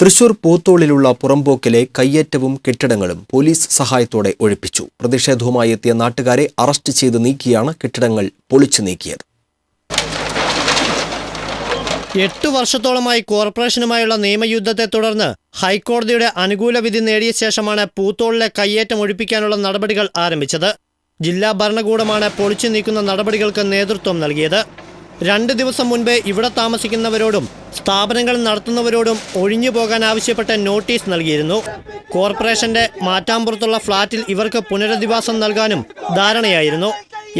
തൃശൂർ പൂത്തോളിലുള്ള പുറംപോക്കിലെ കയ്യേറ്റവും കെട്ടിടങ്ങളും പോലീസ് സഹായത്തോടെ ഒഴിപ്പിച്ചു. പ്രതിഷേധവുമായി എത്തിയ നാട്ടുകാരെ അറസ്റ്റ് ചെയ്ത് നീക്കിയാണ് കെട്ടിടങ്ങൾ പൊളിച്ചു നീക്കിയത്. എട്ടു വർഷത്തോളമായി കോർപ്പറേഷനുമായുള്ള നിയമയുദ്ധത്തെ തുടർന്ന് ഹൈക്കോടതിയുടെ അനുകൂല വിധി നേടിയ ശേഷമാണ് പൂത്തോളിലെ കയ്യേറ്റം ഒഴിപ്പിക്കാനുള്ള നടപടികൾ ആരംഭിച്ചത്. ജില്ലാ ഭരണകൂടമാണ് പൊളിച്ചു നീക്കുന്ന നടപടികൾക്ക് നേതൃത്വം നൽകിയത്. രണ്ട് ദിവസം മുൻപേ ഇവിടെ താമസിക്കുന്നവരോടും സ്ഥാപനങ്ങൾ നടത്തുന്നവരോടും ഒഴിഞ്ഞു പോകാൻ ആവശ്യപ്പെട്ട നോട്ടീസ് നൽകിയിരുന്നു. കോർപ്പറേഷന്റെ മാറ്റാമ്പുറത്തുള്ള ഫ്ളാറ്റിൽ ഇവർക്ക് പുനരധിവാസം നൽകാനും ധാരണയായിരുന്നു.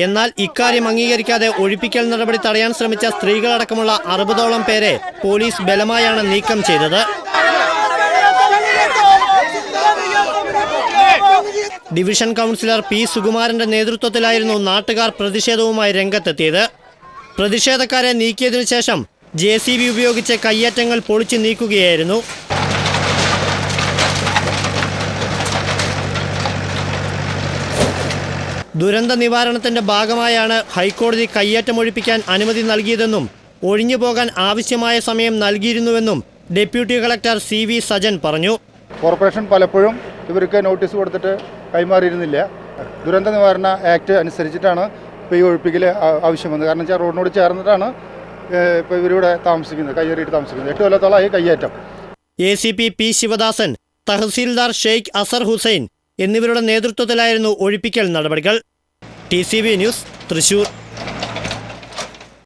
എന്നാൽ ഇക്കാര്യം അംഗീകരിക്കാതെ ഒഴിപ്പിക്കൽ നടപടി തടയാൻ ശ്രമിച്ച സ്ത്രീകളടക്കമുള്ള അറുപതോളം പേരെ പോലീസ് ബലമായാണ് നീക്കം ചെയ്തത്. ഡിവിഷൻ കൗൺസിലർ പി സുകുമാരന്റെ നേതൃത്വത്തിലായിരുന്നു നാട്ടുകാർ പ്രതിഷേധവുമായി രംഗത്തെത്തിയത്. പ്രതിഷേധക്കാരെ നീക്കിയതിനു ശേഷം ജെ സി ബി ഉപയോഗിച്ച് കയ്യേറ്റങ്ങൾ പൊളിച്ചു നീക്കുകയായിരുന്നു. ദുരന്ത നിവാരണത്തിന്റെ ഭാഗമായാണ് ഹൈക്കോടതി കയ്യേറ്റമൊഴിപ്പിക്കാൻ അനുമതി നൽകിയതെന്നും ഒഴിഞ്ഞു പോകാൻ ആവശ്യമായ സമയം നൽകിയിരുന്നുവെന്നും deputy collector C V Sajan പറഞ്ഞു. കോർപ്പറേഷൻ പലപ്പോഴും ഇവർക്ക് നോട്ടീസ് കൊടുത്തിട്ട് കൈമാറിയിരുന്നില്ല. ദുരന്ത നിവാരണ ആക്ട് അനുസരിച്ചിട്ടാണ് ഇപ്പോൾ ഈ ഒഴിപ്പിക്കൽ ആവശ്യം വന്നത്. കാരണം വെച്ചാൽ റോഡിനോട് ചേർന്നിട്ടാണ് ഇപ്പോൾ ഇവരിവിടെ താമസിക്കുന്നത് കയ്യേറിയിട്ട് താമസിക്കുന്നത്. എട്ട് കൊല്ലത്തോളമായി കയ്യേറ്റം. A C P P Sivadasan tahsildar Sheikh Azhar Hussain എന്നിവരുടെ നേതൃത്വത്തിലായിരുന്നു ഒഴിപ്പിക്കൽ നടപടികൾ. T C B news Thrissur.